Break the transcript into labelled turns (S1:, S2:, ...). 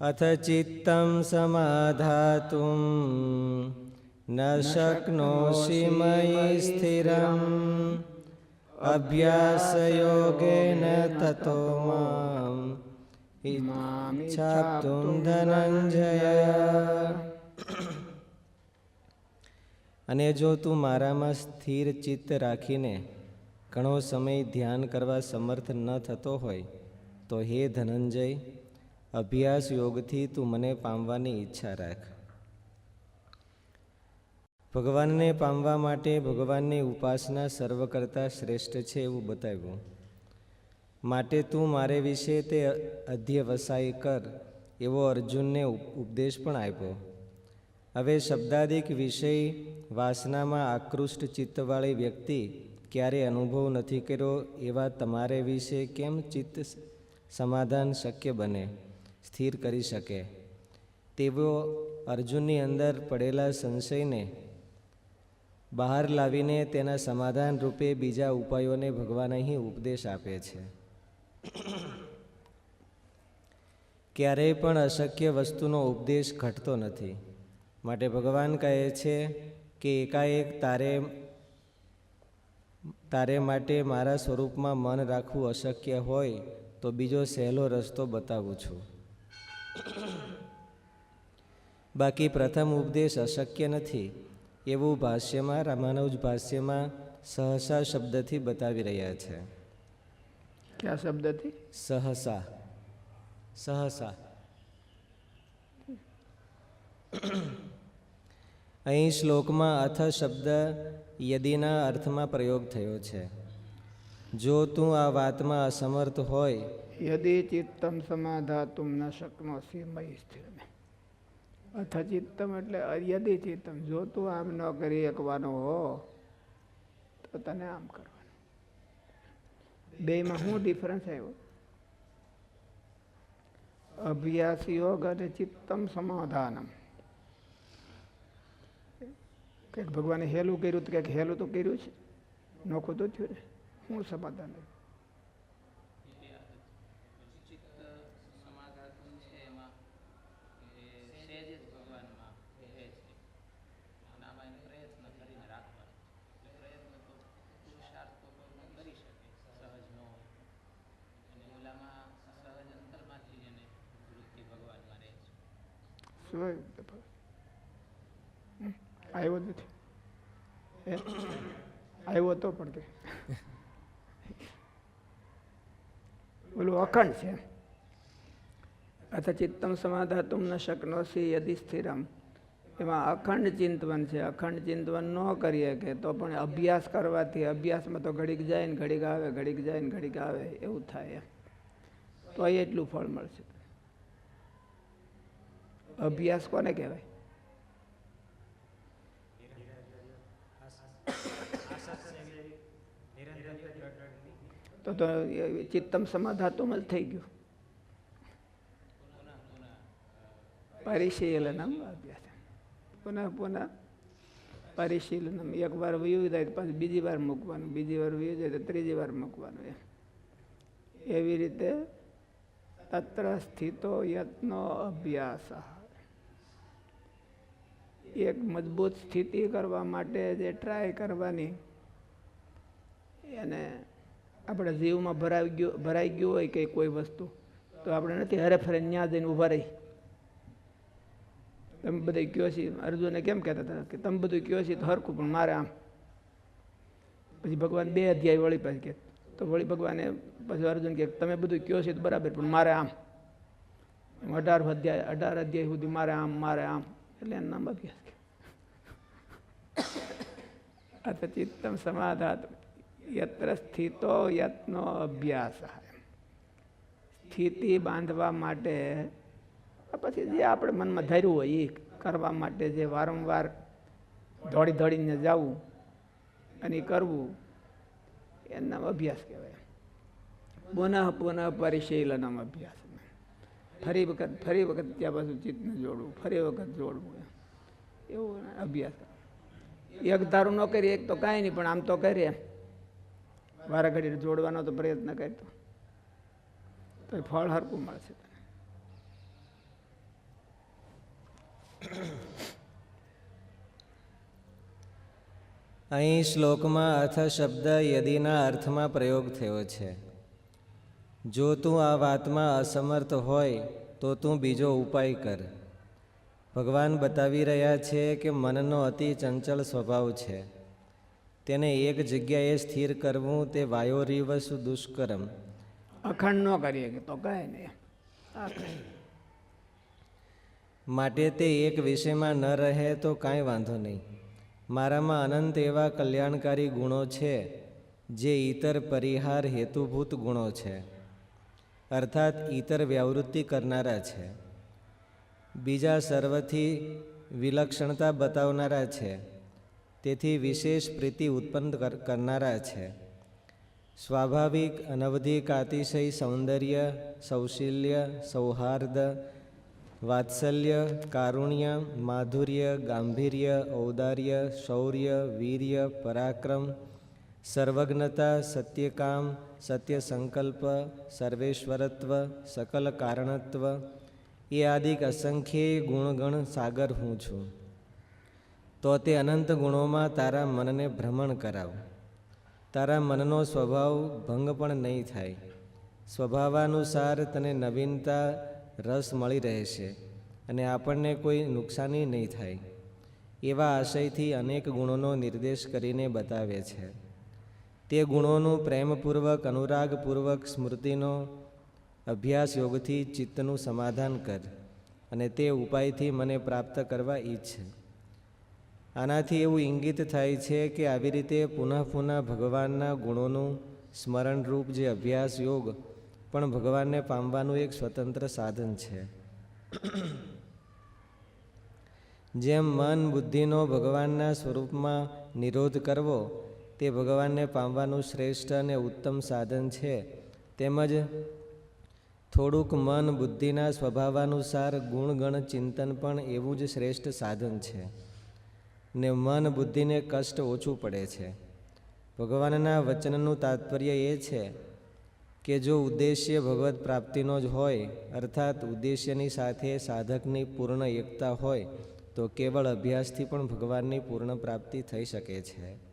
S1: अथ चित्तं समाधातुं न शक्नोषि मयि स्थिरम् अभ्यासयोगेन ततो माम् इच्छाप्तुं धनञ्जय અને જો તું મારામાં સ્થિર ચિત્ત રાખીને ઘણો સમય ધ્યાન કરવા સમર્થ ન થતો હોય તો હે ધનંજય અભ્યાસ યોગથી તું મને પામવાની ઈચ્છા રાખ. ભગવાનને પામવા માટે ભગવાનની ઉપાસના સર્વ કરતાં શ્રેષ્ઠ છે એવું બતાવ્યું. માટે તું મારે વિશે તે અધ્યવસાય કર, એવો અર્જુનને ઉપ- ઉપદેશ પણ આપ્યો. હવે શબ્દાદિક વિષય વાસનામાં આકૃષ્ટ ચિત્તવાળી વ્યક્તિ ક્યારે અનુભવ નથી કર્યો એવા તમારે વિશે કેમ ચિત્ત સમાધાન શક્ય બને? સ્થિર કરી શકે. તેવો અર્જુનની અંદર પડેલા સંશયને બહાર લાવીને તેના સમાધાન રૂપે બીજા ઉપાયોને ભગવાન અહીં ઉપદેશ આપે છે. ક્યારેય પણ અશક્ય વસ્તુનો ઉપદેશ ઘટતો નથી. માટે ભગવાન કહે છે કે એકાએક તારે તારે માટે મારા સ્વરૂપમાં મન રાખવું અશક્ય હોય તો બીજો સહેલો રસ્તો બતાવું છું. બાકી પ્રથમ ઉપદેશ અશક્ય નથી. એવું ભાષ્યમાં રામાનુજ ભાષ્યમાં સહસા શબ્દથી બતાવી રહ્યા છે.
S2: કયા શબ્દથી?
S1: સહસા. સહસા. અહીં શ્લોકમાં અથ શબ્દ યદિના અર્થમાં પ્રયોગ થયો છે. જો તું આ વાતમાં અસમર્થ હોય,
S2: યદિ ચિત્તમ સમાધાતુમ ન શક્નોસી મય સ્થિર અથ ચિત્તમ એટલે યદિ ચિત્તમ. જો તું આમ ન કરી શકવાનો હો, તો તને આમ કરવાનું. બેમાં શું ડિફરન્સ આવ્યો અભ્યાસ યોગ અને ચિત્તમ સમાધાનમ. કંઈક ભગવાને હેલું કર્યું તો કંઈક હેલું તો કર્યું છે? નોખું તો થયું ને શું સમાધાન આવ્યું? નથી. આવ્યો તો પણ કે ઓલું અખંડ છે. અથ ચિત્તમ સમાધાતુમ ન શક્નોસી યદિ સ્થિરમ. એમાં અખંડ ચિંતવન છે. અખંડ ચિંતવન ન કરીએ કે તો પણ અભ્યાસ કરવાથી અભ્યાસમાં તો ઘડીક જાય ને ઘડીક આવે, ઘડીક જાય ને ઘડીક આવે, એવું થાય તો એટલું ફળ મળશે. અભ્યાસ કોને કહેવાય? તો તો ચિત્તમ જ થઈ ગયું. પરિશીલનમ અભ્યાસ. પુનઃ પુનઃ પરિશીલનમ. એક વાર વયું જાય પાછું બીજી વાર મૂકવાનું, બીજી વાર વયું જાય તો ત્રીજી વાર મૂકવાનું એમ. એવી રીતે તત્ર સ્થિતો યત્નો અભ્યાસ. એક મજબૂત સ્થિતિ કરવા માટે જે ટ્રાય કરવાની, એને આપણે જીવમાં ભરાઈ ગયો, ભરાઈ ગયું હોય કે કોઈ વસ્તુ, તો આપણે નથી હરેફરે ન્યા જઈને ઊભા રહી. તમે બધા કયો છે? અર્જુને કેમ કહેતા હતા? કે તમે બધું કયો છીએ તો હરખું, પણ મારે આમ. પછી ભગવાન બે અધ્યાય વળી પાછી કે, તો વળી ભગવાને પછી અર્જુન કે, તમે બધું કયો છે તો બરાબર, પણ મારે આમ. અઢાર અધ્યાય અઢાર અધ્યાય સુધી મારે આમ મારે આમ, એટલે એનું નામ અભ્યાસ કે તો ચિત્તમ સમાધાત યત્ર સ્થિતો યત્નો અભ્યાસ સ્થિતિ બાંધવા માટે પછી જે આપણે મનમાં ધર્યું હોય એ કરવા માટે જે વારંવાર દોડી દોડીને જવું અને કરવું એના અભ્યાસ કહેવાય પુનઃ પુનઃ પરિશીલનમ અભ્યાસ ફરી વખત ફરી વખત ત્યાં પાછું ચિત્તને જોડવું ફરી વખત જોડવું એવું અભ્યાસ એક ધારું ન કરીએ એક તો કાંઈ નહીં પણ આમ તો કરીએ વારા ઘડી જોડવાનો તો પ્રયત્ન કરતો તો ફળ હરકું મળશે
S1: અહીં શ્લોકમાં અથ શબ્દ યદિના અર્થમાં પ્રયોગ થયો છે. જો તું આ વાતમાં અસમર્થ હોય, તો તું બીજો ઉપાય કર. ભગવાન બતાવી રહ્યા છે કે મનનો અતિ ચંચળ સ્વભાવ છે. તેને એક જગ્યાએ સ્થિર કરવું તે વાયોરીવસુ દુષ્કર્મ.
S2: અખંડ ન કરીએ તો કહે ને
S1: માટે તે એક વિષયમાં ન રહે તો કાંઈ વાંધો નહીં. મારામાં અનંત એવા કલ્યાણકારી ગુણો છે જે ઈતર પરિહાર હેતુભૂત ગુણો છે. અર્થાત ઈતર વ્યાવૃત્તિ કરનારા છે. બીજા સર્વથી વિલક્ષણતા બતાવનારા છે. તેથી વિશેષ પ્રીતિ ઉત્પન્ન કર- કરનારા છે. સ્વાભાવિક, અનવધિક, અતિશય, સૌંદર્ય, સૌશીલ્ય, સૌહાર્દ, વાત્સલ્ય, કારુણ્ય, માધુર્ય, ગાંભીર્ય, ઔદાર્ય, શૌર્ય, વીર્ય, પરાક્રમ, સર્વજ્ઞતા, સત્યકામ સત્ય સંકલ્પ સર્વેશ્વરત્વ સકલ કારણત્વ એ આદિક અસંખ્ય ગુણગણ સાગર હું છું. તો તે અનંત ગુણોમાં તારા મનને ભ્રમણ કરાવ. તારા મનનો સ્વભાવ ભંગ પણ નહીં થાય. સ્વભાવાનુસાર તને નવીનતા, રસ મળી રહેશે અને આપણને કોઈ નુકસાની નહીં થાય. એવા આશયથી અનેક ગુણોનો નિર્દેશ કરીને બતાવે છે. તે ગુણોનું પ્રેમપૂર્વક, અનુરાગપૂર્વક સ્મૃતિનો અભ્યાસ યોગથી ચિત્તનું સમાધાન કર અને તે ઉપાયથી મને પ્રાપ્ત કરવા ઈચ્છ. આનાથી એવું ઇંગિત થાય છે કે આવી રીતે પુનઃ પુનઃ ભગવાનના ગુણોનું સ્મરણરૂપ જે અભ્યાસ યોગ પણ ભગવાનને પામવાનું એક સ્વતંત્ર સાધન છે. જેમ મન બુદ્ધિનો ભગવાનના સ્વરૂપમાં નિરોધ કરવો, તે ભગવાનને પામવાનું શ્રેષ્ઠ અને ઉત્તમ સાધન છે. તેમજ થોડુંક મન બુદ્ધિના સ્વભાવાનુસાર ગુણગણ ચિંતન પણ એવું જ શ્રેષ્ઠ સાધન છે. ને મન બુદ્ધિને કષ્ટ ઓછું પડે છે. ભગવાનના વચનનું તાત્પર્ય એ છે કે જો ઉદ્દેશ્ય ભગવત પ્રાપ્તિનો જ હોય, અર્થાત ઉદ્દેશ્યની સાથે સાધકની પૂર્ણ એકતા હોય, તો કેવળ અભ્યાસથી પણ ભગવાનની પૂર્ણ પ્રાપ્તિ થઈ શકે છે.